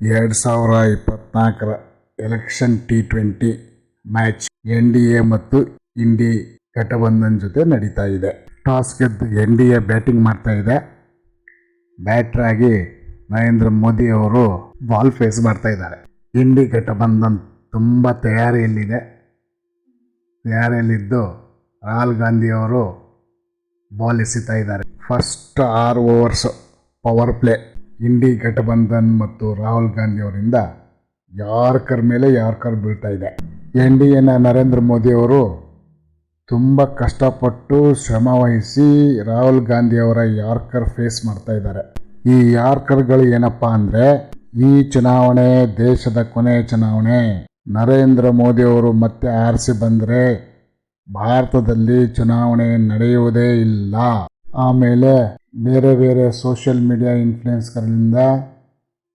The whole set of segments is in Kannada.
ಎರಡು ಸಾವಿರ ಇಪ್ಪತ್ನಾಲ್ಕರ election T twenty match N D A ಮತ್ತು ಇಂಡಿ ಘಟಬಂಧನ್ ಜೊತೆ ನಡೀತಾ ಇದೆ. ಟಾಸ್ ಗೆದ್ದು ಎನ್ ಡಿ ಎ ಬ್ಯಾಟಿಂಗ್ ಮಾಡ್ತಾ ಇದೆ. ಬ್ಯಾಟ್ರ್ ಆಗಿ ನರೇಂದ್ರ ಮೋದಿ ಅವರು ಬಾಲ್ ಫೇಸ್ ಮಾಡ್ತಾ ಇದ್ದಾರೆ. ಇಂಡಿ ಘಟಬಂಧನ್ ತುಂಬ ತಯಾರಿಯಲ್ಲಿದೆ. ತಯಾರಿಯಲ್ಲಿದ್ದು ರಾಹುಲ್ ಗಾಂಧಿ ಅವರು ಬಾಲ್ ಎಸಿತಾ ಇದ್ದಾರೆ. ಫಸ್ಟ್ ಆರು overs power play INDI Ghatbandhan ಮತ್ತು ರಾಹುಲ್ ಗಾಂಧಿ ಅವರಿಂದ ಯಾರ್ಕರ್ ಮೇಲೆ ಯಾರ್ಕರ್ ಬೀಳ್ತಾ ಇದೆ. ಎನ್ ಡಿ ಎನ ನರೇಂದ್ರ ಮೋದಿಯವರು ತುಂಬ ಕಷ್ಟಪಟ್ಟು ಶ್ರಮ ವಹಿಸಿ ರಾಹುಲ್ ಗಾಂಧಿ ಅವರ ಯಾರ್ಕರ್ ಫೇಸ್ ಮಾಡ್ತಾ ಇದ್ದಾರೆ. ಈ ಯಾರ್ಕರ್ಗಳು ಏನಪ್ಪ ಅಂದರೆ ಈ ಚುನಾವಣೆ ದೇಶದ ಕೊನೆಯ ಚುನಾವಣೆ. ನರೇಂದ್ರ ಮೋದಿಯವರು ಮತ್ತೆ ಆರಿಸಿ ಬಂದರೆ ಭಾರತದಲ್ಲಿ ಚುನಾವಣೆ ನಡೆಯುವುದೇ ಇಲ್ಲ. ಆಮೇಲೆ ಬೇರೆ ಬೇರೆ ಸೋಷಿಯಲ್ ಮೀಡಿಯಾ ಇನ್ಫ್ಲೂಯೆನ್ಸ್ಗಳಿಂದ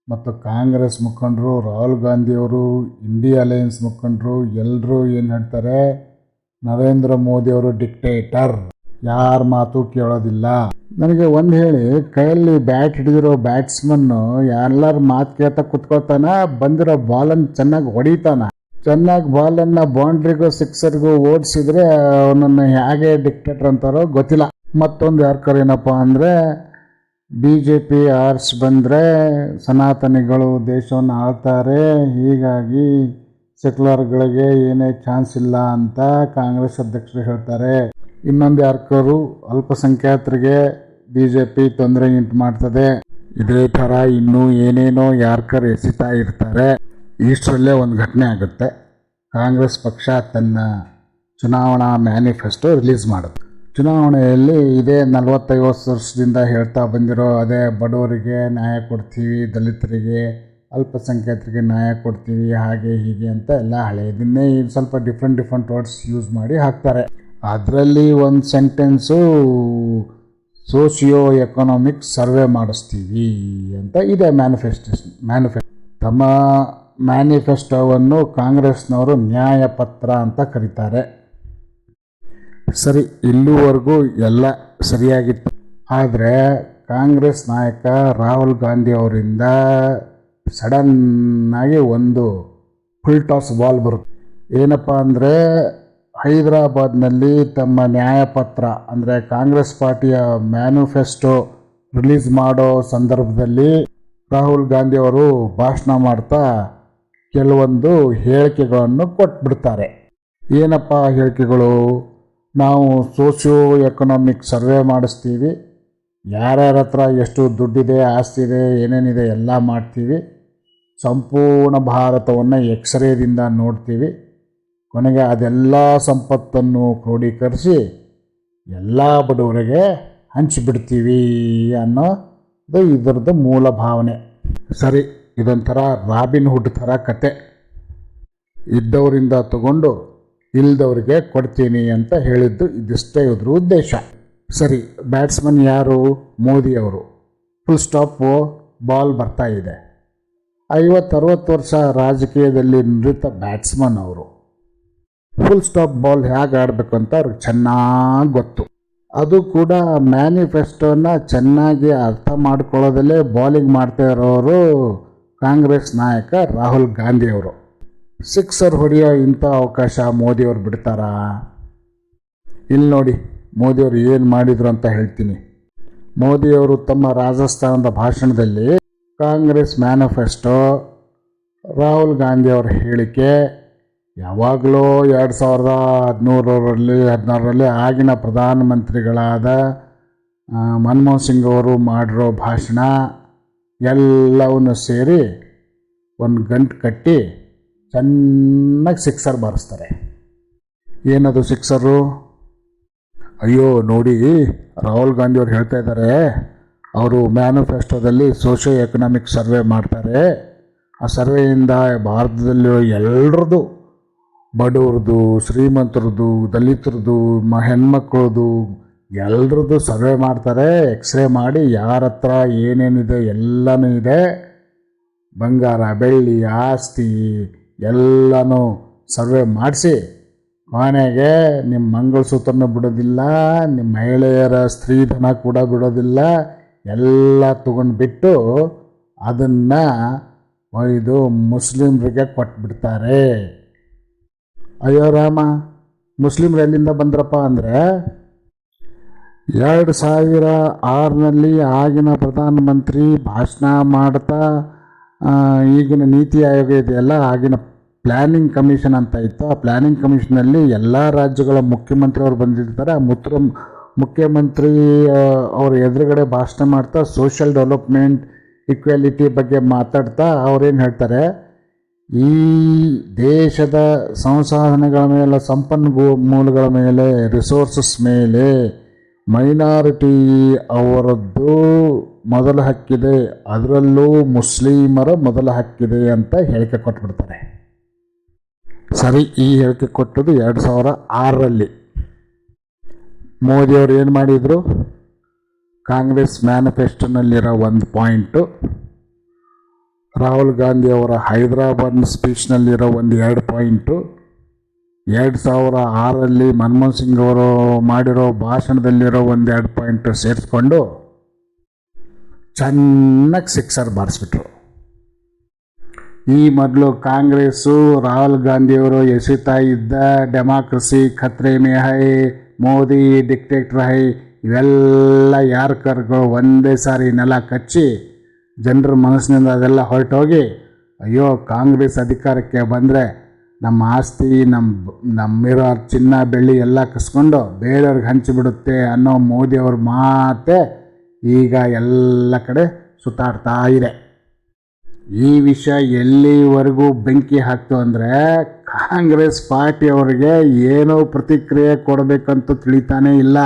ಮತ್ತು ಕಾಂಗ್ರೆಸ್ ಮುಖಂಡರು ರಾಹುಲ್ ಗಾಂಧಿಯವರು ಇಂಡಿಯಾ ಅಲಯನ್ಸ್ ಮುಖಂಡರು ಎಲ್ಲರೂ ಏನು ಹೇಳ್ತಾರೆ, ನರೇಂದ್ರ ಮೋದಿಯವರು ಡಿಕ್ಟೇಟರ್ ಯಾರ ಮಾತು ಕೇಳೋದಿಲ್ಲ. ನನಗೆ ಒಂದು ಹೇಳಿ, ಕೈಯಲ್ಲಿ ಬ್ಯಾಟ್ ಹಿಡಿದಿರೋ ಬ್ಯಾಟ್ಸ್ಮನ್ನು ಎಲ್ಲರ ಮಾತು ಕೇಳ್ತಾ ಕುತ್ಕೋತಾನ ಬಂದಿರೋ ಬಾಲನ್ನು ಚೆನ್ನಾಗಿ ಹೊಡಿತಾನ. ಚೆನ್ನಾಗಿ ಬಾಲನ್ನು ಬೌಂಡ್ರಿಗೂ ಸಿಕ್ಸರ್ಗೂ ಓಡಿಸಿದ್ರೆ ಅವನನ್ನು ಹೇಗೆ ಡಿಕ್ಟೇಟರ್ ಅಂತಾರೋ ಗೊತ್ತಿಲ್ಲ. ಮತ್ತೊಂದು ಯಾರ್ಕರ್ ಏನಪ್ಪ ಅಂದರೆ ಬಿ ಜೆ ಪಿ ಆರ್ಸ್ ಬಂದರೆ ಸನಾತನಿಗಳು ದೇಶವನ್ನು ಆಳ್ತಾರೆ, ಹೀಗಾಗಿ ಸೆಕ್ಯುಲರ್ಗಳಿಗೆ ಏನೇ ಚಾನ್ಸ್ ಇಲ್ಲ ಅಂತ ಕಾಂಗ್ರೆಸ್ ಅಧ್ಯಕ್ಷರು ಹೇಳ್ತಾರೆ. ಇನ್ನೊಂದು ಯಾರ್ಕರು ಅಲ್ಪಸಂಖ್ಯಾತರಿಗೆ ಬಿ ಜೆ ಪಿ ತೊಂದರೆ ಉಂಟು ಮಾಡ್ತದೆ. ಇದೇ ಥರ ಇನ್ನೂ ಏನೇನೋ ಯಾರ್ಕರ್ ಎಸಿತಾ ಇರ್ತಾರೆ, ಇಷ್ಟರಲ್ಲೇ ಒಂದು ಘಟನೆ ಆಗುತ್ತೆ. ಕಾಂಗ್ರೆಸ್ ಪಕ್ಷ ತನ್ನ ಚುನಾವಣಾ ಮ್ಯಾನಿಫೆಸ್ಟೋ ರಿಲೀಸ್ ಮಾಡುತ್ತೆ. ಚುನಾವಣೆಯಲ್ಲಿ ಇದೇ ನಲವತ್ತೈವತ್ತು ವರ್ಷದಿಂದ ಹೇಳ್ತಾ ಬಂದಿರೋ ಅದೇ ಬಡವರಿಗೆ ನ್ಯಾಯ ಕೊಡ್ತೀವಿ, ದಲಿತರಿಗೆ ಅಲ್ಪಸಂಖ್ಯಾತರಿಗೆ ನ್ಯಾಯ ಕೊಡ್ತೀವಿ, ಹಾಗೆ ಹೀಗೆ ಅಂತ ಎಲ್ಲ ಹಳೆಯದನ್ನೇ ಸ್ವಲ್ಪ ಡಿಫ್ರೆಂಟ್ ಡಿಫ್ರೆಂಟ್ ವರ್ಡ್ಸ್ ಯೂಸ್ ಮಾಡಿ ಹಾಕ್ತಾರೆ. ಅದರಲ್ಲಿ ಒಂದು ಸೆಂಟೆನ್ಸು ಸೋಷಿಯೋ ಎಕನಾಮಿಕ್ ಸರ್ವೆ ಮಾಡಿಸ್ತೀವಿ ಅಂತ ಇದೆ ಮ್ಯಾನಿಫೆಸ್ಟೇಷನ್ ಮ್ಯಾನಿಫೆ ತಮ್ಮ ಮ್ಯಾನಿಫೆಸ್ಟೋವನ್ನು ಕಾಂಗ್ರೆಸ್ನವರು ನ್ಯಾಯಪತ್ರ ಅಂತ ಕರೀತಾರೆ. ಸರಿ, ಇಲ್ಲಿವರೆಗೂ ಎಲ್ಲ ಸರಿಯಾಗಿತ್ತು. ಆದರೆ ಕಾಂಗ್ರೆಸ್ ನಾಯಕ ರಾಹುಲ್ ಗಾಂಧಿ ಅವರಿಂದ ಸಡನ್ನಾಗಿ ಒಂದು ಫುಲ್ ಟಾಸ್ ಬಾಲ್ ಬರುತ್ತೆ. ಏನಪ್ಪ ಅಂದರೆ ಹೈದರಾಬಾದ್ನಲ್ಲಿ ತಮ್ಮ ನ್ಯಾಯಪತ್ರ, ಅಂದರೆ ಕಾಂಗ್ರೆಸ್ ಪಾರ್ಟಿಯ ಮ್ಯಾನಿಫೆಸ್ಟೋ ರಿಲೀಸ್ ಮಾಡೋ ಸಂದರ್ಭದಲ್ಲಿ ರಾಹುಲ್ ಗಾಂಧಿ ಅವರು ಭಾಷಣ ಮಾಡ್ತಾ ಕೆಲವೊಂದು ಹೇಳಿಕೆಗಳನ್ನು ಕೊಟ್ಬಿಡ್ತಾರೆ. ಏನಪ್ಪ ಹೇಳಿಕೆಗಳು? ನಾವು ಸೋಷಿಯೋ ಎಕನಾಮಿಕ್ ಸರ್ವೆ ಮಾಡಿಸ್ತೀವಿ. ಯಾರ್ಯಾರ ಹತ್ರ ಎಷ್ಟು ದುಡ್ಡಿದೆ, ಆಸ್ತಿ ಇದೆ, ಏನೇನಿದೆ ಎಲ್ಲ ಮಾಡ್ತೀವಿ. ಸಂಪೂರ್ಣ ಭಾರತವನ್ನು ಎಕ್ಸ್ರೇದಿಂದ ನೋಡ್ತೀವಿ. ಕೊನೆಗೆ ಅದೆಲ್ಲ ಸಂಪತ್ತನ್ನು ಕ್ರೋಢೀಕರಿಸಿ ಎಲ್ಲ ಬಡವರಿಗೆ ಹಂಚಿಬಿಡ್ತೀವಿ ಅನ್ನೋದು ಇದರದ್ದು ಮೂಲ ಭಾವನೆ. ಸರಿ, ಇದೊಂಥರ ರಾಬಿನ್ ಹುಡ್ ಥರ ಕತೆ. ಇದ್ದವರಿಂದ ತಗೊಂಡು ಇಲ್ದವ್ರಿಗೆ ಕೊಡ್ತೀನಿ ಅಂತ ಹೇಳಿದ್ದು ಇದಿಷ್ಟೇ ಇದ್ರ ಉದ್ದೇಶ. ಸರಿ, ಬ್ಯಾಟ್ಸ್ಮನ್ ಯಾರು? ಮೋದಿ ಅವರು. ಫುಲ್ ಸ್ಟಾಪು ಬಾಲ್ ಬರ್ತಾ ಇದೆ. ಐವತ್ತರವತ್ತು ವರ್ಷ ರಾಜಕೀಯದಲ್ಲಿ ನುರಿತ ಬ್ಯಾಟ್ಸ್ಮನ್ ಅವರು. ಫುಲ್ ಸ್ಟಾಪ್ ಬಾಲ್ ಹೇಗೆ ಆಡಬೇಕು ಅಂತ ಅವ್ರಿಗೆ ಚೆನ್ನಾಗಿ ಗೊತ್ತು. ಅದು ಕೂಡ ಮ್ಯಾನಿಫೆಸ್ಟೋನ ಚೆನ್ನಾಗಿ ಅರ್ಥ ಮಾಡ್ಕೊಳ್ಳೋದಲ್ಲೇ ಬಾಲಿಂಗ್ ಮಾಡ್ತಾ ಇರೋರು ಕಾಂಗ್ರೆಸ್ ನಾಯಕ ರಾಹುಲ್ ಗಾಂಧಿ ಅವರು. ಸಿಕ್ಸರ್ ಹೊಡೆಯೋ ಇಂಥ ಅವಕಾಶ ಮೋದಿಯವ್ರು ಬಿಡ್ತಾರಾ? ಇಲ್ಲಿ ನೋಡಿ, ಮೋದಿಯವರು ಏನು ಮಾಡಿದರು ಅಂತ ಹೇಳ್ತೀನಿ. ಮೋದಿಯವರು ತಮ್ಮ ರಾಜಸ್ಥಾನದ ಭಾಷಣದಲ್ಲಿ ಕಾಂಗ್ರೆಸ್ ಮ್ಯಾನಿಫೆಸ್ಟೋ, ರಾಹುಲ್ ಗಾಂಧಿ ಅವರ ಹೇಳಿಕೆ ಯಾವಾಗಲೂ ಎರಡು ಸಾವಿರದ ಹದಿಮೂರರಲ್ಲಿ, ಹದಿನಾರರಲ್ಲಿ ಆಗಿನ ಪ್ರಧಾನಮಂತ್ರಿಗಳಾದ ಮನಮೋಹನ್ ಸಿಂಗ್ ಅವರು ಮಾಡಿರೋ ಭಾಷಣ ಎಲ್ಲವನ್ನು ಸೇರಿ ಒಂದು ಗಂಟು ಕಟ್ಟಿ ಚೆನ್ನಾಗಿ ಸಿಕ್ಸರ್ ಬಾರಿಸ್ತಾರೆ. ಏನದು ಸಿಕ್ಸರು? ಅಯ್ಯೋ, ನೋಡಿ, ರಾಹುಲ್ ಗಾಂಧಿ ಅವ್ರು ಹೇಳ್ತಾ ಇದ್ದಾರೆ, ಅವರು ಮ್ಯಾನಿಫೆಸ್ಟೋದಲ್ಲಿ ಸೋಷಿಯೋ ಎಕನಾಮಿಕ್ ಸರ್ವೆ ಮಾಡ್ತಾರೆ. ಆ ಸರ್ವೆಯಿಂದ ಭಾರತದಲ್ಲಿರೋ ಎಲ್ಲರದು ಬಡವ್ರದ್ದು ಶ್ರೀಮಂತರದ್ದು ದಲಿತರದ್ದು ಮ ಹೆಣ್ಮಕ್ಳದ್ದು ಎಲ್ಲರದ್ದು ಸರ್ವೆ ಮಾಡ್ತಾರೆ. ಎಕ್ಸ್ರೇ ಮಾಡಿ ಯಾರ ಹತ್ರ ಏನೇನಿದೆ ಎಲ್ಲನೂ ಇದೆ. ಬಂಗಾರ, ಬೆಳ್ಳಿ, ಆಸ್ತಿ ಎಲ್ಲನೂ ಸರ್ವೆ ಮಾಡಿಸಿ ಕೊನೆಗೆ ನಿಮ್ಮ ಮಂಗಳಸೂತ್ರನ ಬಿಡೋದಿಲ್ಲ ನಿಮ್ಮ ಮಹಿಳೆಯರ ಸ್ತ್ರೀಧನ ಕೂಡ ಬಿಡೋದಿಲ್ಲ, ಎಲ್ಲ ತಗೊಂಡು ಬಿಟ್ಟು ಅದನ್ನು ಒಯ್ದು ಮುಸ್ಲಿಮ್ರಿಗೆ ಕೊಟ್ಬಿಡ್ತಾರೆ. ಅಯ್ಯೋ ರಾಮ, ಮುಸ್ಲಿಮ್ರು ಎಲ್ಲಿಂದ ಬಂದ್ರಪ್ಪ ಅಂದರೆ ಎರಡು ಸಾವಿರ ಆರರಲ್ಲಿ ಆಗಿನ ಪ್ರಧಾನಮಂತ್ರಿ ಭಾಷಣ ಮಾಡ್ತಾ ಈಗಿನ ನೀತಿ ಆಯೋಗ ಇದೆಯಲ್ಲ, ಆಗಿನ ಪ್ಲ್ಯಾನಿಂಗ್ ಕಮಿಷನ್ ಅಂತ ಇತ್ತು. ಆ ಪ್ಲ್ಯಾನಿಂಗ್ ಕಮಿಷನಲ್ಲಿ ಎಲ್ಲ ರಾಜ್ಯಗಳ ಮುಖ್ಯಮಂತ್ರಿಯವರು ಬಂದಿರ್ತಾರೆ. ಆ ಮುತ್ರ, ಮುಖ್ಯಮಂತ್ರಿ ಅವ್ರ ಎದುರುಗಡೆ ಭಾಷಣ ಮಾಡ್ತಾ ಸೋಷಿಯಲ್ ಡೆವಲಪ್ಮೆಂಟ್ ಈಕ್ವಾಲಿಟಿ ಬಗ್ಗೆ ಮಾತಾಡ್ತಾ ಅವ್ರೇನು ಹೇಳ್ತಾರೆ, ಈ ದೇಶದ ಸಂಸಾಧನೆಗಳ ಮೇಲೆ, ಸಂಪನ್ಮೂಲಗಳ ಮೇಲೆ ರಿಸೋರ್ಸಸ್ ಮೇಲೆ ಮೈನಾರಿಟಿ ಅವರದ್ದು ಮೊದಲ ಹಕ್ಕಿದೆ ಅದರಲ್ಲೂ ಮುಸ್ಲಿಮರ ಮೊದಲ ಹಕ್ಕಿದೆ ಅಂತ ಹೇಳಿಕೆ ಕೊಟ್ಬಿಡ್ತಾರೆ. ಸರಿ, ಈ ಹೇಳಿಕೆ ಕೊಟ್ಟದ್ದು ಎರಡು ಸಾವಿರ ಆರರಲ್ಲಿ. ಮೋದಿಯವರು ಏನು ಮಾಡಿದರು? ಕಾಂಗ್ರೆಸ್ ಮ್ಯಾನಿಫೆಸ್ಟೋನಲ್ಲಿರೋ ಒಂದು ಪಾಯಿಂಟು, ರಾಹುಲ್ ಗಾಂಧಿಯವರ ಹೈದರಾಬಾದ್ ಸ್ಪೀಚ್ನಲ್ಲಿರೋ ಒಂದು ಎರಡು ಪಾಯಿಂಟು ಎರಡು ಸಾವಿರ ಆರಲ್ಲಿ ಮನಮೋಹನ್ ಸಿಂಗ್ ಅವರು ಮಾಡಿರೋ ಭಾಷಣದಲ್ಲಿರೋ ಒಂದೆರಡು ಪಾಯಿಂಟ್ ಸೇರಿಸ್ಕೊಂಡು ಚೆನ್ನಾಗಿ ಸಿಕ್ಸರ್ ಬಾರಿಸ್ಬಿಟ್ರು. ಈ ಮೊದಲು ಕಾಂಗ್ರೆಸ್ಸು, ರಾಹುಲ್ ಗಾಂಧಿಯವರು ಎಸೆತಾ ಇದ್ದ ಡೆಮಾಕ್ರಸಿ, ಖತ್ರೆ ಮೇ ಮೋದಿ ಡಿಕ್ಟೇಟರ್ ಹೈ, ಇವೆಲ್ಲ ಯಾರ ಕರ್ಗೋ ಒಂದೇ ಸಾರಿ ನೆಲ ಕಚ್ಚಿ ಜನರ ಮನಸ್ಸಿನಿಂದ ಅದೆಲ್ಲ ಹೊರಟೋಗಿ, ಅಯ್ಯೋ ಕಾಂಗ್ರೆಸ್ ಅಧಿಕಾರಕ್ಕೆ ಬಂದರೆ ನಮ್ಮ ಆಸ್ತಿ ನಮ್ಮ ನಮ್ಮಿರೋ ಚಿನ್ನ, ಬೆಳ್ಳಿ ಎಲ್ಲ ಕಸ್ಕೊಂಡು ಬೇರೆಯವ್ರಿಗೆ ಹಂಚಿಬಿಡುತ್ತೆ ಅನ್ನೋ ಮೋದಿಯವ್ರ ಮಾತೆ ಈಗ ಎಲ್ಲ ಕಡೆ ಸುತ್ತಾಡ್ತಾ ಇದೆ. ಈ ವಿಷಯ ಎಲ್ಲಿವರೆಗೂ ಬೆಂಕಿ ಹಾಕ್ತು ಅಂದರೆ ಕಾಂಗ್ರೆಸ್ ಪಾರ್ಟಿಯವರಿಗೆ ಏನೋ ಪ್ರತಿಕ್ರಿಯೆ ಕೊಡಬೇಕಂತ ತಿಳಿತಾನೆ ಇಲ್ಲ.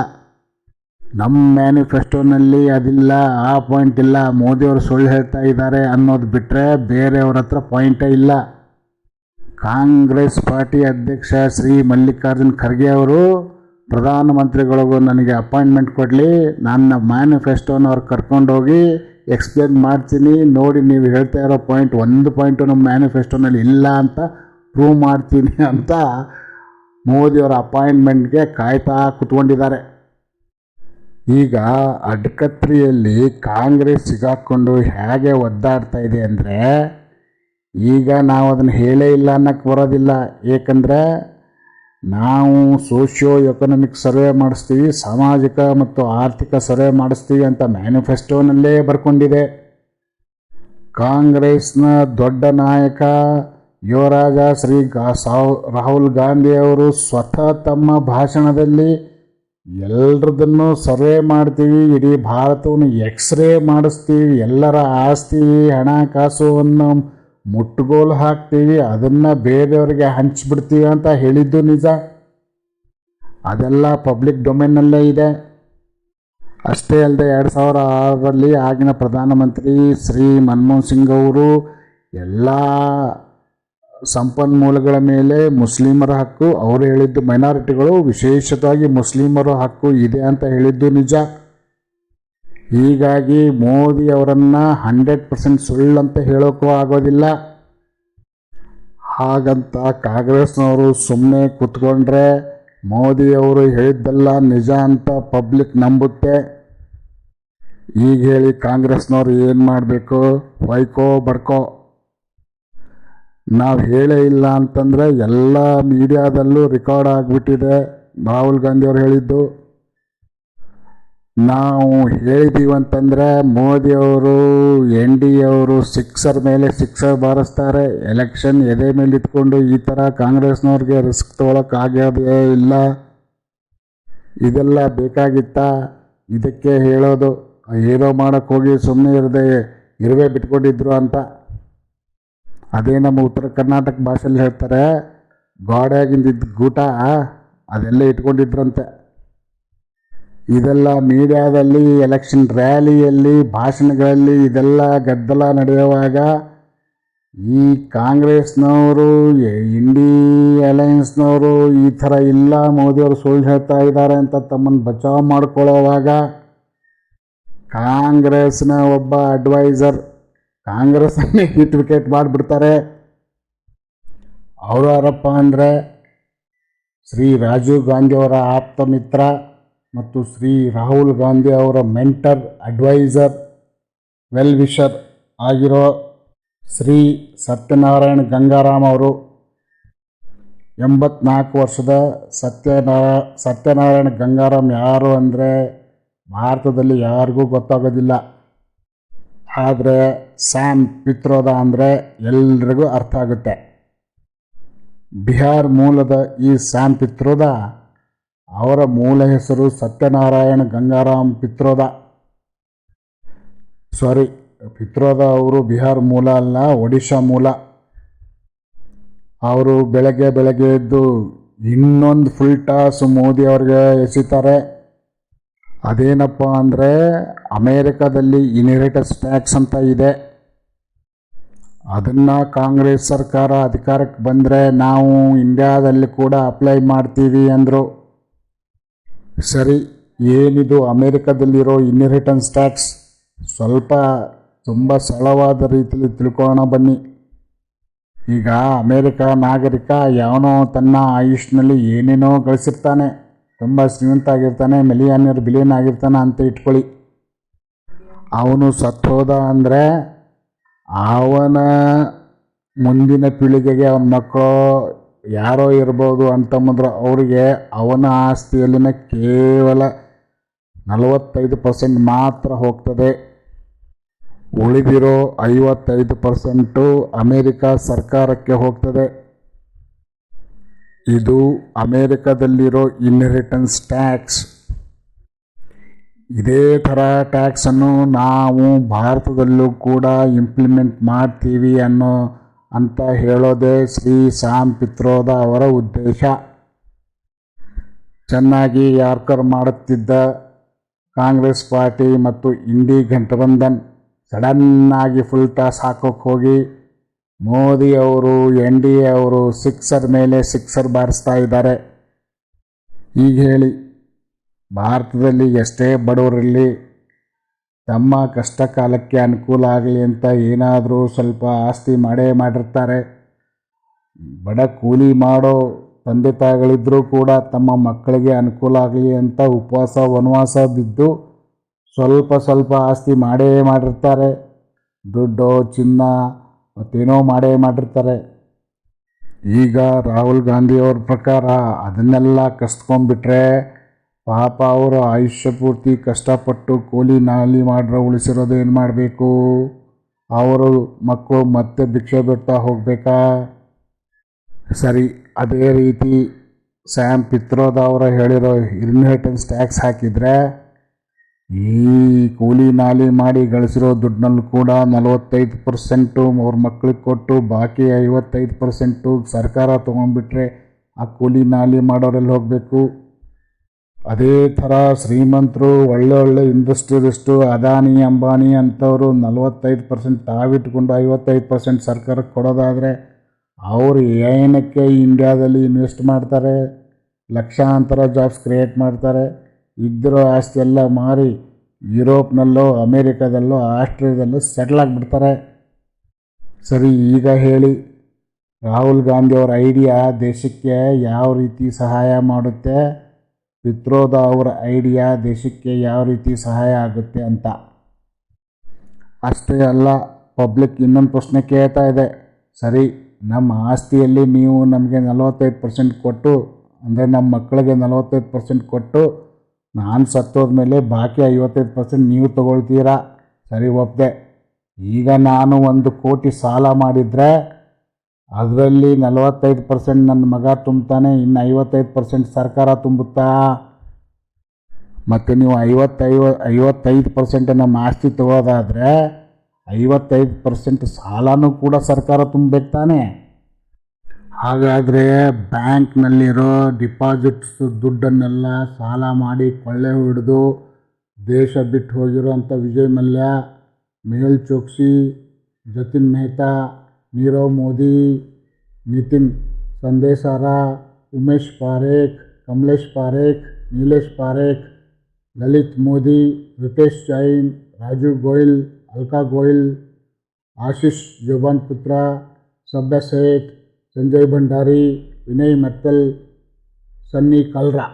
ನಮ್ಮ ಮ್ಯಾನಿಫೆಸ್ಟೋನಲ್ಲಿ ಅದಿಲ್ಲ, ಆ ಪಾಯಿಂಟ್ ಇಲ್ಲ ಮೋದಿಯವರು ಸುಳ್ಳು ಹೇಳ್ತಾ ಇದ್ದಾರೆ ಅನ್ನೋದು ಬಿಟ್ಟರೆ ಬೇರೆಯವ್ರ ಹತ್ರ ಪಾಯಿಂಟೇ ಇಲ್ಲ. ಕಾಂಗ್ರೆಸ್ ಪಾರ್ಟಿ ಅಧ್ಯಕ್ಷ ಶ್ರೀ ಮಲ್ಲಿಕಾರ್ಜುನ್ ಖರ್ಗೆ ಅವರು, ಪ್ರಧಾನಮಂತ್ರಿಗಳಿಗೂ ನನಗೆ ಅಪಾಯಿಂಟ್ಮೆಂಟ್ ಕೊಡಲಿ, ನನ್ನ ಮ್ಯಾನಿಫೆಸ್ಟೋನ ಅವ್ರು ಕರ್ಕೊಂಡೋಗಿ ಎಕ್ಸ್ಪ್ಲೇನ್ ಮಾಡ್ತೀನಿ. ನೋಡಿ, ನೀವು ಹೇಳ್ತಾ ಇರೋ ಪಾಯಿಂಟ್ ಒಂದು ಪಾಯಿಂಟು ನಮ್ಮ ಮ್ಯಾನಿಫೆಸ್ಟೋನಲ್ಲಿ ಇಲ್ಲ ಅಂತ ಪ್ರೂವ್ ಮಾಡ್ತೀನಿ ಅಂತ ಮೋದಿಯವರ ಅಪಾಯಿಂಟ್ಮೆಂಟ್ಗೆ ಕಾಯ್ತಾ ಕುತ್ಕೊಂಡಿದ್ದಾರೆ. ಈಗ ಅಡ್ಕತ್ರಿಯಲ್ಲಿ ಕಾಂಗ್ರೆಸ್ ಸಿಗಾಕ್ಕೊಂಡು ಹೇಗೆ ಒದ್ದಾಡ್ತಾ ಇದೆ ಅಂದರೆ ಈಗ ನಾವು ಅದನ್ನು ಹೇಳೇ ಇಲ್ಲ ಅನ್ನಕ್ಕೆ ಬರೋದಿಲ್ಲ. ಏಕೆಂದರೆ ನಾವು ಸೋಷಿಯೋ ಎಕನಾಮಿಕ್ ಸರ್ವೆ ಮಾಡಿಸ್ತೀವಿ, ಸಾಮಾಜಿಕ ಮತ್ತು ಆರ್ಥಿಕ ಸರ್ವೆ ಮಾಡಿಸ್ತೀವಿ ಅಂತ ಮ್ಯಾನಿಫೆಸ್ಟೋನಲ್ಲೇ ಬರ್ಕೊಂಡಿದೆ. ಕಾಂಗ್ರೆಸ್ನ ದೊಡ್ಡ ನಾಯಕ ಯುವರಾಜ ಶ್ರೀ ಗಾ ಸಾ ರಾಹುಲ್ ಗಾಂಧಿ ಅವರು ಸ್ವತಃ ತಮ್ಮ ಭಾಷಣದಲ್ಲಿ ಎಲ್ಲರದನ್ನು ಸರ್ವೆ ಮಾಡ್ತೀವಿ, ಇಡೀ ಭಾರತವನ್ನು ಎಕ್ಸ್ರೇ ಮಾಡಿಸ್ತೀವಿ, ಎಲ್ಲರ ಆಸ್ತಿ ಹಣಕಾಸುವನ್ನು ಮುಟ್ಟುಗೋಲು ಹಾಕ್ತೀವಿ, ಅದನ್ನು ಬೇರೆಯವರಿಗೆ ಹಂಚಿಬಿಡ್ತೀವಿ ಅಂತ ಹೇಳಿದ್ದು ನಿಜ. ಅದೆಲ್ಲ ಪಬ್ಲಿಕ್ ಡೊಮೇನ್ನಲ್ಲೇ ಇದೆ. ಅಷ್ಟೇ ಅಲ್ಲದೆ ಎರಡು ಸಾವಿರ ಆರರಲ್ಲಿ ಆಗಿನ ಪ್ರಧಾನಮಂತ್ರಿ ಶ್ರೀ ಮನಮೋಹನ್ ಸಿಂಗ್ ಅವರು ಎಲ್ಲ ಸಂಪನ್ಮೂಲಗಳ ಮೇಲೆ ಮುಸ್ಲಿಮರ ಹಕ್ಕು, ಅವರು ಹೇಳಿದ್ದು ಮೈನಾರಿಟಿಗಳು ವಿಶೇಷವಾಗಿ ಮುಸ್ಲಿಮರ ಹಕ್ಕು ಇದೆ ಅಂತ ಹೇಳಿದ್ದು ನಿಜ. ಹೀಗಾಗಿ ಮೋದಿ ಅವರನ್ನು ಹಂಡ್ರೆಡ್ ಪರ್ಸೆಂಟ್ ಅಂತ ಹೇಳೋಕ್ಕೂ ಆಗೋದಿಲ್ಲ. ಹಾಗಂತ ಕಾಂಗ್ರೆಸ್ನವರು ಸುಮ್ಮನೆ ಕೂತ್ಕೊಂಡ್ರೆ ಮೋದಿಯವರು ಹೇಳಿದ್ದೆಲ್ಲ ನಿಜ ಅಂತ ಪಬ್ಲಿಕ್ ನಂಬುತ್ತೆ. ಈಗ ಹೇಳಿ ಕಾಂಗ್ರೆಸ್ನವ್ರು ಏನು ಮಾಡಬೇಕು? ಹೊಯ್ಕೋ ಬಡ್ಕೋ ನಾವು ಹೇಳೇ ಇಲ್ಲ ಅಂತಂದರೆ ಎಲ್ಲ ಮೀಡಿಯಾದಲ್ಲೂ ರೆಕಾರ್ಡ್ ಆಗಿಬಿಟ್ಟಿದೆ. ರಾಹುಲ್ ಗಾಂಧಿಯವ್ರು ಹೇಳಿದ್ದು. ನಾವು ಹೇಳಿದ್ದೀವಿ ಅಂತಂದರೆ ಮೋದಿಯವರು, ಎನ್ ಡಿ ಅವರು ಸಿಕ್ಸರ್ ಮೇಲೆ ಸಿಕ್ಸರ್ ಬಾರಿಸ್ತಾರೆ. ಎಲೆಕ್ಷನ್ ಎದೆ ಮೇಲೆ ಇಟ್ಕೊಂಡು ಈ ಥರ ಕಾಂಗ್ರೆಸ್ನವ್ರಿಗೆ ರಿಸ್ಕ್ ತೊಗೊಳಕ್ಕಾಗೋದೇ ಇಲ್ಲ. ಇದೆಲ್ಲ ಬೇಕಾಗಿತ್ತಾ? ಇದಕ್ಕೆ ಹೇಳೋದು ಏನೋ ಮಾಡೋಕ್ಕೆ ಹೋಗಿ ಸುಮ್ಮನೆ ಇರದೆ ಇರುವೆ ಬಿಟ್ಕೊಂಡಿದ್ರು ಅಂತ. ಅದೇ ನಮ್ಮ ಉತ್ತರ ಕರ್ನಾಟಕ ಭಾಷೆಯಲ್ಲಿ ಹೇಳ್ತಾರೆ, ಗೋಡೆಯಾಗಿಂದಿದ್ದ ಗೂಟ, ಅದೆಲ್ಲ ಇಟ್ಕೊಂಡಿದ್ರಂತೆ. ಇದೆಲ್ಲ ಮೀಡಿಯಾದಲ್ಲಿ ಎಲೆಕ್ಷನ್ ರ್ಯಾಲಿಯಲ್ಲಿ ಭಾಷಣಗಳಲ್ಲಿ ಇದೆಲ್ಲ ಗದ್ದಲ ನಡೆಯುವಾಗ ಈ ಕಾಂಗ್ರೆಸ್ನವರು ಇಂಡಿ ಅಲಯನ್ಸ್ನವರು ಈ ಥರ ಇಲ್ಲ, ಮೋದಿಯವರು ಸುಳ್ಳು ಹೇಳ್ತಾ ಇದ್ದಾರೆ ಅಂತ ತಮ್ಮನ್ನು ಬಚಾವ್ ಮಾಡ್ಕೊಳ್ಳೋವಾಗ ಕಾಂಗ್ರೆಸ್ನ ಒಬ್ಬ ಅಡ್ವೈಸರ್ ಕಾಂಗ್ರೆಸ್ಸನ್ನೇ ಹಿಟ್ ವಿಕೆಟ್ ಮಾಡಿಬಿಡ್ತಾರೆ. ಅವರು ಯಾರಪ್ಪ ಅಂದರೆ ಶ್ರೀ ರಾಜೀವ್ ಗಾಂಧಿಯವರ ಆಪ್ತ ಮಿತ್ರ. ಮತ್ತು ಶ್ರೀ ರಾಹುಲ್ ಗಾಂಧಿ ಅವರ ಮೆಂಟರ್, ಅಡ್ವೈಸರ್, ವೆಲ್ ವಿಷರ್ ಆಗಿರೋ ಶ್ರೀ ಸತ್ಯನಾರಾಯಣ ಗಂಗಾರಾಮ್ ಅವರು ಎಂಬತ್ನಾಲ್ಕು ವರ್ಷದ ಸತ್ಯನಾರ ಸತ್ಯನಾರಾಯಣ ಗಂಗಾರಾಮ್ ಯಾರು ಅಂದರೆ ಭಾರತದಲ್ಲಿ ಯಾರಿಗೂ ಗೊತ್ತಾಗೋದಿಲ್ಲ. ಆದರೆ ಸ್ಯಾಮ್ ಪಿತ್ರೋದ ಅಂದರೆ ಎಲ್ರಿಗೂ ಅರ್ಥ ಆಗುತ್ತೆ. ಬಿಹಾರ್ ಮೂಲದ ಈ ಸ್ಯಾಮ್ ಪಿತ್ರೋದ ಅವರ ಮೂಲ ಹೆಸರು ಸತ್ಯನಾರಾಯಣ ಗಂಗಾರಾಮ್ ಪಿತ್ರೋದ. ಸಾರಿ ಪಿತ್ರೋದ ಅವರು ಬಿಹಾರ್ ಮೂಲ ಅಲ್ಲ, ಒಡಿಶಾ ಮೂಲ. ಅವರು ಬೆಳಗ್ಗೆ ಬೆಳಗ್ಗೆ ಎದ್ದು ಇನ್ನೊಂದು ಫುಲ್ ಟಾಸ್ ಮೋದಿ ಅವ್ರಿಗೆ ಎಸಿತಾರೆ. ಅದೇನಪ್ಪ ಅಂದರೆ ಅಮೇರಿಕಾದಲ್ಲಿ ಇನ್ಹೆರಿಟೆನ್ಸ್ ಟ್ಯಾಕ್ಸ್ ಅಂತ ಇದೆ. ಅದನ್ನು ಕಾಂಗ್ರೆಸ್ ಸರ್ಕಾರ ಅಧಿಕಾರಕ್ಕೆ ಬಂದರೆ ನಾವು ಇಂಡಿಯಾದಲ್ಲಿ ಕೂಡ ಅಪ್ಲೈ ಮಾಡ್ತೀವಿ ಅಂದರು. ಸರಿ, ಏನಿದು ಅಮೇರಿಕಾದಲ್ಲಿರೋ ಇನ್ಹೆರಿಟನ್ಸ್ ಟ್ಯಾಕ್ಸ್ ಸ್ವಲ್ಪ ತುಂಬ ಸರಳವಾದ ರೀತಿಯಲ್ಲಿ ತಿಳ್ಕೊಳ್ಳೋಣ ಬನ್ನಿ. ಈಗ ಅಮೇರಿಕ ನಾಗರಿಕ ಯಾವನೋ ತನ್ನ ಆಯುಷ್ನಲ್ಲಿ ಏನೇನೋ ಗಳಿಸಿರ್ತಾನೆ. ತುಂಬ ಶ್ರೀಮಂತ ಆಗಿರ್ತಾನೆ, ಮಿಲಿಯನರ್, ಬಿಲಿಯನ್ ಆಗಿರ್ತಾನೆ ಅಂತ ಇಟ್ಕೊಳ್ಳಿ. ಅವನು ಸತ್ತೋದ ಅಂದರೆ ಅವನ ಮುಂದಿನ ಪೀಳಿಗೆಗೆ ಅವನ ಮಕ್ಕಳು ಯಾರೋ ಇರ್ಬೋದು ಅಂತಂದ್ರೆ ಅವರಿಗೆ ಅವನ ಆಸ್ತಿಯಲ್ಲಿನ ಕೇವಲ ನಲವತ್ತೈದು ಪರ್ಸೆಂಟ್ ಮಾತ್ರ ಹೋಗ್ತದೆ. ಉಳಿದಿರೋ ಐವತ್ತೈದು ಪರ್ಸೆಂಟು ಅಮೇರಿಕ ಸರ್ಕಾರಕ್ಕೆ ಹೋಗ್ತದೆ. ಇದು ಅಮೇರಿಕದಲ್ಲಿರೋ ಇನ್ಹೆರಿಟೆನ್ಸ್ ಟ್ಯಾಕ್ಸ್ ಇದೇ ಥರ ಟ್ಯಾಕ್ಸನ್ನು ನಾವು ಭಾರತದಲ್ಲೂ ಕೂಡ ಇಂಪ್ಲಿಮೆಂಟ್ ಮಾಡ್ತೀವಿ ಅನ್ನೋ ಅಂತ ಹೇಳೋದೇ ಶ್ರೀ ಸಾಮ್ ಪಿತ್ರೋದ ಅವರ ಉದ್ದೇಶ. ಚೆನ್ನಾಗಿ ಯಾರ್ಕರ್ ಮಾಡುತ್ತಿದ್ದ ಕಾಂಗ್ರೆಸ್ ಪಾರ್ಟಿ ಮತ್ತು ಇಂಡಿ ಘಟಬಂಧನ್ ಸಡನ್ನಾಗಿ ಫುಲ್ ಟಾಸ್ ಹಾಕೋಕೆ ಹೋಗಿ ಮೋದಿ ಅವರು, ಎನ್ ಡಿ ಎ ಅವರು ಸಿಕ್ಸರ್ ಮೇಲೆ ಸಿಕ್ಸರ್ ಬಾರಿಸ್ತಾ ಇದ್ದಾರೆ. ಈಗ ಹೇಳಿ, ಭಾರತದಲ್ಲಿ ಎಷ್ಟೇ ಬಡವರಲ್ಲಿ ತಮ್ಮ ಕಷ್ಟ ಕಾಲಕ್ಕೆ ಅನುಕೂಲ ಆಗಲಿ ಅಂತ ಏನಾದರೂ ಸ್ವಲ್ಪ ಆಸ್ತಿ ಮಾಡೇ ಮಾಡಿರ್ತಾರೆ. ಬಡ ಕೂಲಿ ಮಾಡೋ ತಂದೆ ತಾಯಿಗಳಿದ್ದರೂ ಕೂಡ ತಮ್ಮ ಮಕ್ಕಳಿಗೆ ಅನುಕೂಲ ಆಗಲಿ ಅಂತ ಉಪವಾಸ, ವನವಾಸ ಬಿದ್ದು ಸ್ವಲ್ಪ ಸ್ವಲ್ಪ ಆಸ್ತಿ ಮಾಡೇ ಮಾಡಿರ್ತಾರೆ. ದುಡ್ಡು, ಚಿನ್ನ ಮತ್ತೇನೋ ಮಾಡೇ ಮಾಡಿರ್ತಾರೆ. ಈಗ ರಾಹುಲ್ ಗಾಂಧಿಯವ್ರ ಪ್ರಕಾರ ಅದನ್ನೆಲ್ಲ ಕಸ್ಕೊಂಡ್ಬಿಟ್ರೆ ಪಾಪ ಅವರು ಆಯುಷ್ಯ ಪೂರ್ತಿ ಕಷ್ಟಪಟ್ಟು ಕೂಲಿ ನಾಲಿ ಮಾಡ್ರೆ ಉಳಿಸಿರೋದು ಏನು ಮಾಡಬೇಕು? ಅವರು ಮಕ್ಕಳು ಮತ್ತೆ ಭಿಕ್ಷೆ ಬಿಡ್ತಾ ಹೋಗಬೇಕಾ? ಸರಿ, ಅದೇ ರೀತಿ ಸ್ಯಾಮ್ ಪಿತ್ರೋದ ಅವರ ಹೇಳಿರೋ ಇನ್ಹೆರಿಟೆನ್ಸ್ ಟ್ಯಾಕ್ಸ್ ಹಾಕಿದರೆ ಈ ಕೂಲಿ ನಾಲಿ ಮಾಡಿ ಗಳಿಸಿರೋ ದುಡ್ಡಿನಲ್ಲಿ ಕೂಡ ನಲವತ್ತೈದು ಪರ್ಸೆಂಟು ಅವ್ರ ಮಕ್ಳಿಗೆ ಕೊಟ್ಟು ಬಾಕಿ ಐವತ್ತೈದು ಪರ್ಸೆಂಟು ಸರ್ಕಾರ ತೊಗೊಂಡ್ಬಿಟ್ರೆ ಆ ಕೂಲಿ ನಾಲಿ ಮಾಡೋರೆಲ್ಲಿ ಹೋಗಬೇಕು. ಅದೇ ಥರ ಶ್ರೀಮಂತರು, ಒಳ್ಳೆ ಒಳ್ಳೆ ಇಂಡಸ್ಟ್ರಿಯಲಿಸ್ಟು, ಅದಾನಿ, ಅಂಬಾನಿ ಅಂಥವರು ನಲವತ್ತೈದು ಪರ್ಸೆಂಟ್ ತಾವಿಟ್ಕೊಂಡು ಐವತ್ತೈದು ಪರ್ಸೆಂಟ್ ಸರ್ಕಾರಕ್ಕೆ ಕೊಡೋದಾದರೆ ಅವರು ಏನಕ್ಕೆ ಇಂಡಿಯಾದಲ್ಲಿ ಇನ್ವೆಸ್ಟ್ ಮಾಡ್ತಾರೆ, ಲಕ್ಷಾಂತರ ಜಾಬ್ಸ್ ಕ್ರಿಯೇಟ್ ಮಾಡ್ತಾರೆ. ಇದ್ದಿರೋ ಆಸ್ತಿ ಎಲ್ಲ ಮಾರಿ ಯುರೋಪ್ನಲ್ಲೋ, ಅಮೇರಿಕಾದಲ್ಲೋ, ಆಸ್ಟ್ರೇಲಿಯಾದಲ್ಲೋ ಸೆಟ್ಲ್ ಆಗಿಬಿಡ್ತಾರೆ. ಸರಿ, ಈಗ ಹೇಳಿ. ರಾಹುಲ್ ಗಾಂಧಿ ಅವರ ಐಡಿಯಾ ದೇಶಕ್ಕೆ ಯಾವ ರೀತಿ ಸಹಾಯ ಮಾಡುತ್ತೆ? ಪಿತ್ರೋದ ಅವರ ಐಡಿಯಾ ದೇಶಕ್ಕೆ ಯಾವ ರೀತಿ ಸಹಾಯ ಆಗುತ್ತೆ ಅಂತ. ಅಷ್ಟೇ ಅಲ್ಲ, ಪಬ್ಲಿಕ್ ಇನ್ನೊಂದು ಪ್ರಶ್ನೆ ಕೇಳ್ತಾ ಇದೆ. ಸರಿ, ನಮ್ಮ ಆಸ್ತಿಯಲ್ಲಿ ನೀವು ನಮಗೆ ನಲವತ್ತೈದು ಪರ್ಸೆಂಟ್ ಕೊಟ್ಟು, ಅಂದರೆ ನಮ್ಮ ಮಕ್ಕಳಿಗೆ ನಲವತ್ತೈದು ಪರ್ಸೆಂಟ್ ಕೊಟ್ಟು, ನಾನು ಸತ್ತೋದ್ಮೇಲೆ ಬಾಕಿ ಐವತ್ತೈದು ಪರ್ಸೆಂಟ್ ನೀವು ತಗೊಳ್ತೀರಾ? ಸರಿ ಒಪ್ಪದೆ ಈಗ ನಾನು ಒಂದು ಕೋಟಿ ಸಾಲ ಮಾಡಿದರೆ ಅದರಲ್ಲಿ ನಲವತ್ತೈದು ಪರ್ಸೆಂಟ್ ನನ್ನ ಮಗ ತುಂಬ್ತಾನೆ ಇನ್ನು ಐವತ್ತೈದು ಪರ್ಸೆಂಟ್ ಸರ್ಕಾರ ತುಂಬುತ್ತಾ? ಮತ್ತು ನೀವು ಐವತ್ತೈವ, ಐವತ್ತೈದು ಪರ್ಸೆಂಟ್ ನಮ್ಮ ಆಸ್ತಿ ತಗೋದಾದರೆ ಐವತ್ತೈದು ಪರ್ಸೆಂಟ್ ಸಾಲನೂ ಕೂಡ ಸರ್ಕಾರ ತುಂಬಬೇಕು ತಾನೆ ಹಾಗಾದರೆ ಬ್ಯಾಂಕ್ನಲ್ಲಿರೋ ಡಿಪಾಸಿಟ್ಸ್ ದುಡ್ಡನ್ನೆಲ್ಲ ಸಾಲ ಮಾಡಿ ಕೊಳ್ಳೆ ಹಿಡಿದು ದೇಶ ಬಿಟ್ಟು ಹೋಗಿರೋ ಅಂಥ ವಿಜಯ್ ಮಲ್ಯ ಮೇಲ್ ಚೋಕ್ಸಿ ಜತಿನ್ ಮೆಹ್ತಾ ನೀರವ್ ಮೋದಿ ನಿತಿನ್ ಸಂದೇಸಾರ ಉಮೇಶ್ ಪಾರೇಖ್ ಕಮಲೇಶ್ ಪಾರೇಖ್ ನೀಲೇಶ್ ಪಾರೇಖ್ ಲಲಿತ್ ಮೋದಿ ರಿತೇಶ್ ಜೈನ್ ರಾಜು ಗೋಯಲ್ ಅಲ್ಕಾ ಗೋಯಲ್ ಆಶೀಶ್ ಜೋಬಾನ್ ಪುತ್ರ ಸಭ್ಯ ಸೇಠ್ ಸಂಜಯ್ ಭಂಡಾರಿ ವಿನಯ್ ಮೆತ್ತಲ್ ಸನ್ನಿ ಕಲ್ರಾ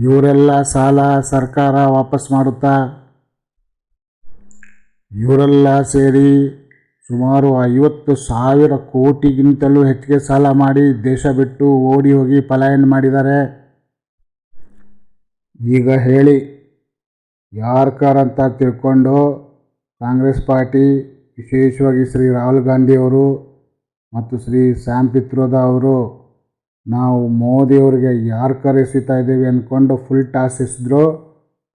ಇವರೆಲ್ಲ ಸಾಲ ಸರ್ಕಾರ ವಾಪಸ್ ಮಾಡುತ್ತಾ ಇವರೆಲ್ಲ ಸೇರಿ ಸುಮಾರು ಐವತ್ತು ಸಾವಿರ ಕೋಟಿಗಿಂತಲೂ ಹೆಚ್ಚಿಗೆ ಸಾಲ ಮಾಡಿ ದೇಶ ಬಿಟ್ಟು ಓಡಿ ಹೋಗಿ ಪಲಾಯನ ಮಾಡಿದ್ದಾರೆ. ಈಗ ಹೇಳಿ ಯಾರ್ಕರ್ ಅಂತ ತಿಳ್ಕೊಂಡು ಕಾಂಗ್ರೆಸ್ ಪಾರ್ಟಿ, ವಿಶೇಷವಾಗಿ ಶ್ರೀ ರಾಹುಲ್ ಗಾಂಧಿಯವರು ಮತ್ತು ಶ್ರೀ ಸ್ಯಾಮ್ ಪಿತ್ರೋದ ಅವರು, ನಾವು ಮೋದಿಯವರಿಗೆ ಯಾರ್ಕರ್ ಎಸಿತಾ ಇದ್ದೀವಿ ಅಂದ್ಕೊಂಡು ಫುಲ್ ಟಾಸ್ ಎಸೆದ್ರು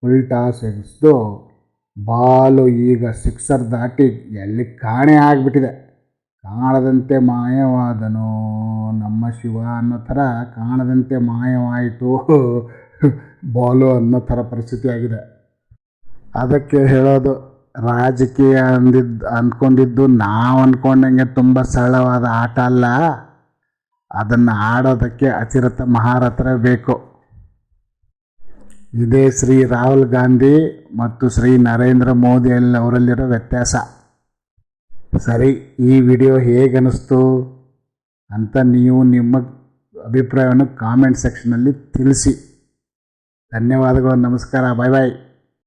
ಫುಲ್ ಟಾಸ್ ಎಸೆದು ಬಾಲು ಈಗ ಸಿಕ್ಸರ್ ದಾಟಿ ಎಲ್ಲಿ ಕಾಣೆ ಆಗಿಬಿಟ್ಟಿದೆ. ಕಾಣದಂತೆ ಮಾಯವಾದನು ನಮ್ಮ ಶಿವ ಅನ್ನೋ ಥರ ಕಾಣದಂತೆ ಮಾಯವಾಯಿತು. ಬಾಲು ಅನ್ನೋ ಥರ ಪರಿಸ್ಥಿತಿ ಆಗಿದೆ. ಅದಕ್ಕೆ ಹೇಳೋದು ರಾಜಕೀಯ ಅಂದಿದ್ದು ಅಂದ್ಕೊಂಡಿದ್ದು ನಾವು ಅಂದ್ಕೊಂಡಂಗೆ ತುಂಬ ಸರಳವಾದ ಆಟ ಅಲ್ಲ. ಅದನ್ನು ಆಡೋದಕ್ಕೆ ಅಚಿರತ ಮಹಾರಥರೇ ಬೇಕು. ಇದೇ ಶ್ರೀ ರಾಹುಲ್ ಗಾಂಧಿ ಮತ್ತು ಶ್ರೀ ನರೇಂದ್ರ ಮೋದಿ ಅಲ್ಲಿ ಅವರಲ್ಲಿರೋ ವ್ಯತ್ಯಾಸ. ಸರಿ, ಈ ವಿಡಿಯೋ ಹೇಗೆ ಅನ್ನಿಸ್ತು ಅಂತ ನೀವು ನಿಮ್ಮ ಅಭಿಪ್ರಾಯವನ್ನು ಕಾಮೆಂಟ್ ಸೆಕ್ಷನಲ್ಲಿ ತಿಳಿಸಿ. ಧನ್ಯವಾದಗಳು, ನಮಸ್ಕಾರ ಬಾಯ್ ಬಾಯ್